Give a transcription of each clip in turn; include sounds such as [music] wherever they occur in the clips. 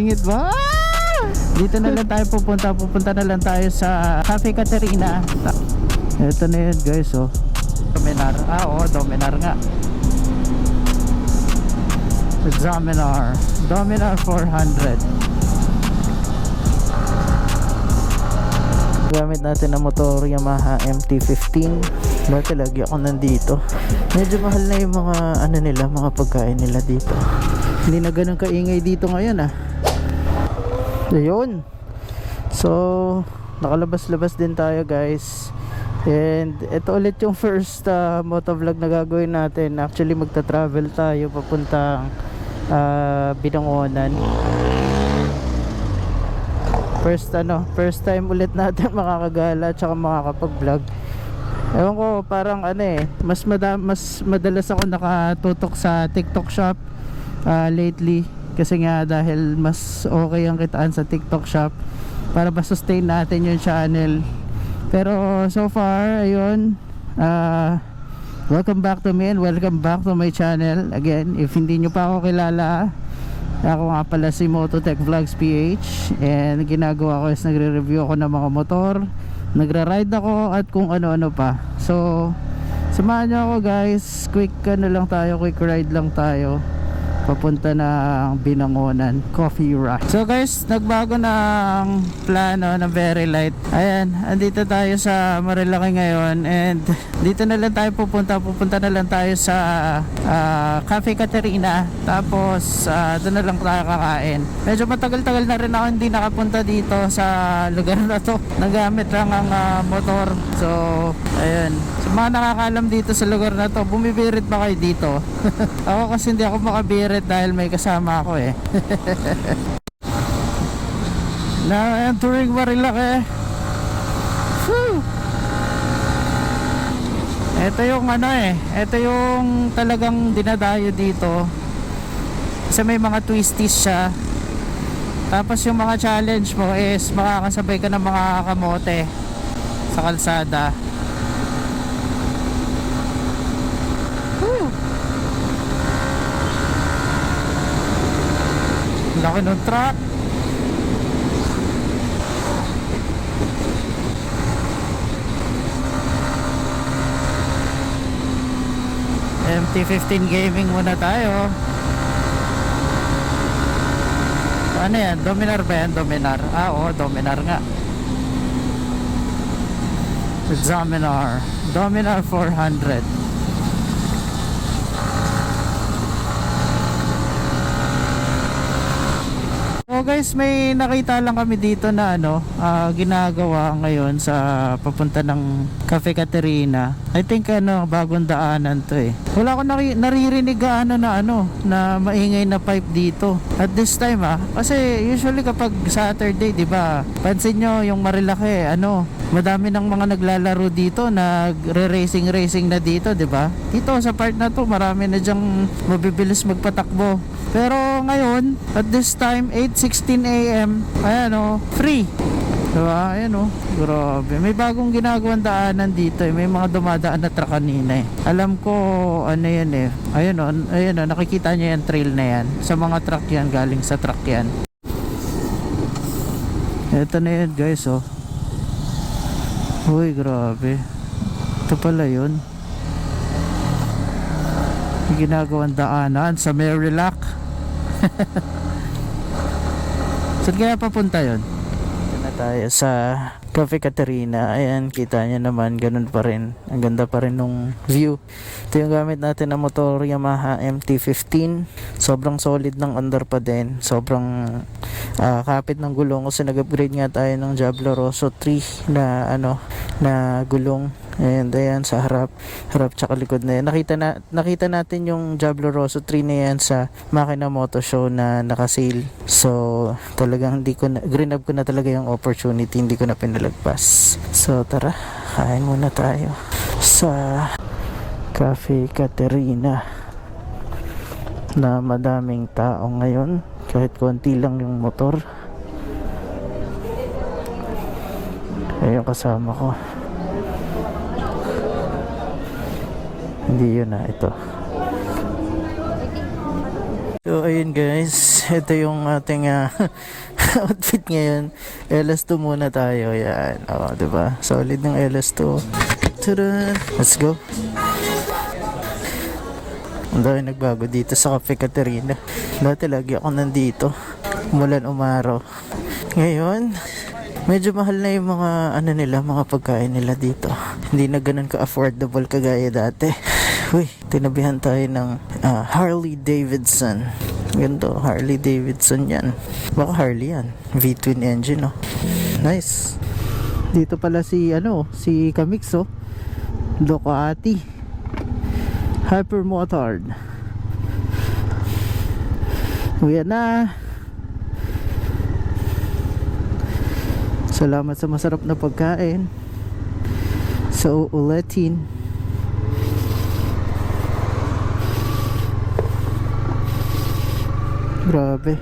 Ingit ba? Dito na lang tayo pupunta. Pupunta na lang tayo sa Cafe Caterina. Ito na yun guys oh. Dominar. Ah oo, Dominar nga. Examinar. Dominar 400. Gamit natin ang motor Yamaha MT-15 Dati lagi ako nandito Medyo mahal na yung mga ano nila, mga pagkain nila dito Hindi na ganun kaingay dito ngayon ah Ayun. So Nakalabas-labas din tayo guys. And ito ulit yung first uh, motovlog na gagawin natin. Actually magta-travel tayo papuntang uh, Binangonan. First ano first time ulit natin [laughs] makakagala tsaka makakapag-vlog. Ewan ko parang ano eh mas, mas madalas ako nakatutok sa TikTok shop ah, lately kasi nga dahil mas okay ang kitaan sa TikTok shop para ma-sustain natin yung channel. Pero so far ayun ah welcome back to me and welcome back to my channel. Again if hindi nyo pa ako kilala ako nga pala si Mototech Vlogs PH and ginagawa ko is nagre-review ako ng mga motor nagra-ride ako at kung ano-ano pa. So samahan nyo ako guys. Quick ano lang tayo quick ride lang tayo papunta ng Binangonan Coffee Rock so guys nagbago ng plano ng very light. Ayan andito tayo sa Marilaki ngayon and dito na lang tayo pupunta. Pupunta na lang tayo sa ah, Cafe Caterina. Tapos ah, doon na lang tayo kakain. Medyo matagal-tagal na rin ako hindi nakapunta dito sa lugar na to. Nagamit lang ang ah, motor. So ayun sa mga nakakaalam dito sa lugar na to bumibirit ba kayo dito? [laughs] Ako kasi hindi ako makabirit dahil may kasama ako eh [laughs] na entering Marilaki Whew! Ito yung ano eh, ito yung talagang dinadayo dito. Kasi may mga twisties siya. Tapos yung mga challenge mo is makakasabay ka ng mga kamote sa kalsada. Whew! Laki ng truck. MT-15 gaming muna tayo ano yan? Dominar ba yan? Dominar ah oo Dominar nga Examinar Dominar 400 Guys, may nakita lang kami dito na ano, ah, ginagawa ngayon sa papunta ng Cafe Caterina. I think ano, bagong daanan 'to eh. Wala ko nari- naririnig ano na ano, na maingay na pipe dito. At this time ah, kasi usually kapag Saturday, 'di ba? Pansin nyo yung Marilaki, ano, madami ng mga naglalaro dito, nagre-racing racing na dito, 'di ba? Dito sa part na 'to, marami na diyang mabibilis magpatakbo. Pero ngayon, at this time, 8.16 a.m., ayan o, free. Diba? Ayan o, grabe. May bagong ginagawang daanan dito eh. May mga dumadaan na truck kanina eh. Alam ko, ano yan eh. Ayan o, ayan o, nakikita niyo yan trail na yan. Sa mga truck yan, galing sa truck yan. Ito na yan guys oh. Uy, grabe. Ito pala yun. Ginagawang daanan sa Marilac. [laughs] Saan kaya papunta yun? Tayo sa Cafe Caterina. Ayan, kita nyo naman, ganun pa rin. Ang ganda pa rin nung view. Ito yung gamit natin na motor Yamaha MT-15. Sobrang solid ng under pa din. Sobrang ah, kapit ng gulong kasi nag-upgrade nga tayo ng Diablo Rosso 3 na ano na gulong and ayan sa harap harap tsaka likod na yan nakita na nakita natin yung Diablo Rosso 3 na yan sa Makina Moto Show na naka-sale so talagang hindi ko na green up ko na talaga yung opportunity hindi ko na pinalagpas so tara kain muna tayo sa Cafe Caterina na madaming tao ngayon. Kahit konti lang yung motor. Ayun kasama ko. Hindi yun na ito. So ayun guys, ito yung ating ah, [laughs] [laughs] outfit ngayon. LS2 muna tayo. Yan. O, di ba? Solid ng LS2. Tada! Let's go. Ang dami nagbago dito sa Cafe Caterina. Dati lagi ako nandito. Umulan umaraw. Ngayon, medyo mahal na yung mga ano nila, mga pagkain nila dito. Hindi na ganun ka-affordable kagaya dati. Uy, tinabihan tayo ng ah, Harley Davidson. Ganito, Harley Davidson yan. Baka Harley yan. V-twin engine, oh. Nice. Dito pala si, ano, si Kamix, oh. Ducati. Hypermotard. Uwi na. Salamat sa masarap na pagkain. Sa uulitin. Grabe.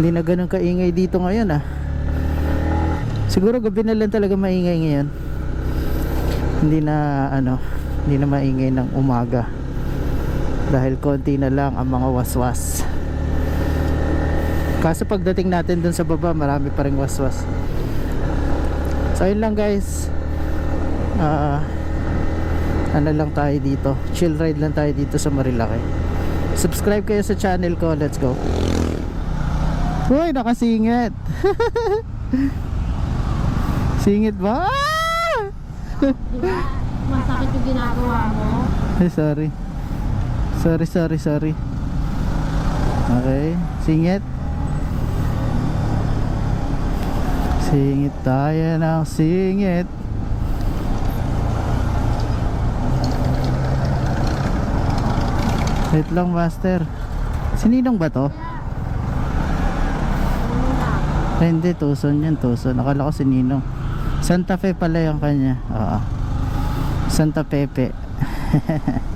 Hindi na ganun kaingay dito ngayon ah. Siguro gabi na lang talaga maingay ngayon. Hindi na ano, hindi na maingay ng umaga. Dahil konti na lang ang mga waswas. Kaso pagdating natin dun sa baba, marami pa rin waswas. So ayun lang guys. Ah ano lang tayo dito. Chill ride lang tayo dito sa Marilaki. Subscribe kayo sa channel ko. Let's go. Uy, nakasingit. [laughs] Singit ba? Diba? Masakit yung ginagawa mo. Ay, sorry. Sorry, sorry, sorry. Okay. Singit. Singit tayo ng singit. Wait lang, master. Sininong ba to? Ay, hindi, Tucson yan, Tucson. Akala ko si Ninong. Santa Fe pala yung kanya. Oo. Santa Pepe. [laughs]